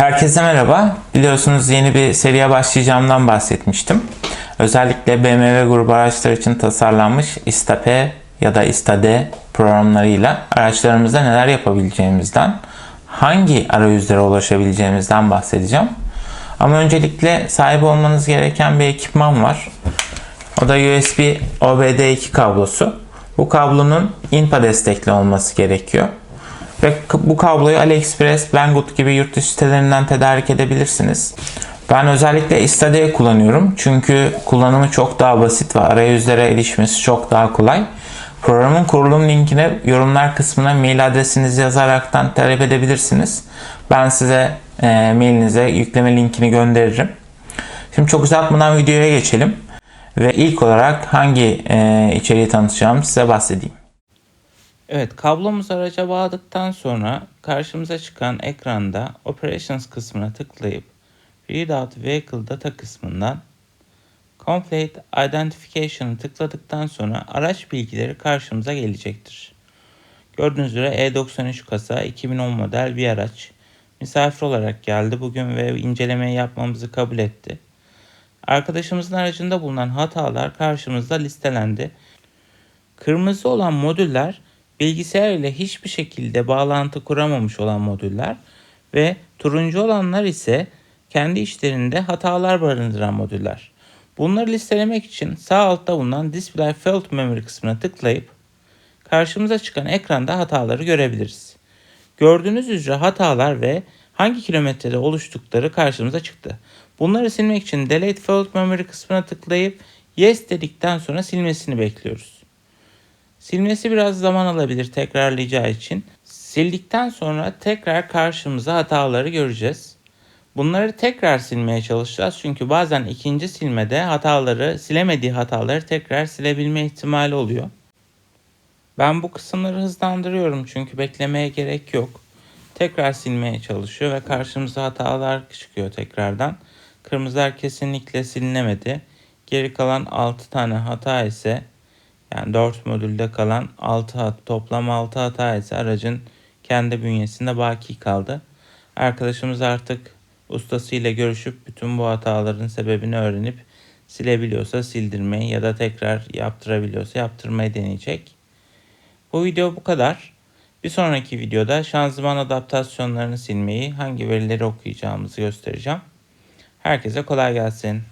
Herkese merhaba. Biliyorsunuz yeni bir seriye başlayacağımdan bahsetmiştim. Özellikle BMW grubu araçlar için tasarlanmış Istape ya da Istade programlarıyla araçlarımızda neler yapabileceğimizden, hangi arayüzlere ulaşabileceğimizden bahsedeceğim. Ama öncelikle sahip olmanız gereken bir ekipman var. O da USB OBD2 kablosu. Bu kablonun INPA destekli olması gerekiyor. Ve bu kabloyu AliExpress, Banggood gibi yurt dışı sitelerinden tedarik edebilirsiniz. Ben özellikle Istade'yi kullanıyorum. Çünkü kullanımı çok daha basit ve arayüzlere erişmesi çok daha kolay. Programın kurulum linkine yorumlar kısmına mail adresinizi yazaraktan talep edebilirsiniz. Ben size e, mailinize yükleme linkini gönderirim. Şimdi çok uzatmadan videoya geçelim. Ve ilk olarak hangi e, içeriği tanıtacağım size bahsedeyim. Evet, kablomuzu araca bağladıktan sonra karşımıza çıkan ekranda Operations kısmına tıklayıp Readout Vehicle Data kısmından Complete Identification'ı tıkladıktan sonra araç bilgileri karşımıza gelecektir. Gördüğünüz üzere E93 kasa 2010 model bir araç. Misafir olarak geldi bugün ve incelemeyi yapmamızı kabul etti. Arkadaşımızın aracında bulunan hatalar karşımızda listelendi. Kırmızı olan modüller bilgisayar ile hiçbir şekilde bağlantı kuramamış olan modüller ve turuncu olanlar ise kendi içlerinde hatalar barındıran modüller. Bunları listelemek için sağ altta bulunan Display Fault Memory kısmına tıklayıp karşımıza çıkan ekranda hataları görebiliriz. Gördüğünüz üzere hatalar ve hangi kilometrede oluştukları karşımıza çıktı. Bunları silmek için Delete Fault Memory kısmına tıklayıp Yes dedikten sonra silmesini bekliyoruz. Silmesi biraz zaman alabilir tekrarlayacağı için. Sildikten sonra tekrar karşımıza hataları göreceğiz. Bunları tekrar silmeye çalışacağız çünkü bazen ikinci silmede hataları, silemediği hataları tekrar silebilme ihtimali oluyor. Ben bu kısımları hızlandırıyorum çünkü beklemeye gerek yok. Tekrar silmeye çalışıyor ve karşımıza hatalar çıkıyor tekrardan. Kırmızılar kesinlikle silinemedi. Geri kalan 6 tane hata ise yani 4 modülde kalan 6 hat, toplam 6 hata ise aracın kendi bünyesinde baki kaldı. Arkadaşımız artık ustasıyla görüşüp bütün bu hataların sebebini öğrenip silebiliyorsa sildirmeyi ya da tekrar yaptırabiliyorsa yaptırmayı deneyecek. Bu video bu kadar. Bir sonraki videoda şanzıman adaptasyonlarını silmeyi, hangi verileri okuyacağımızı göstereceğim. Herkese kolay gelsin.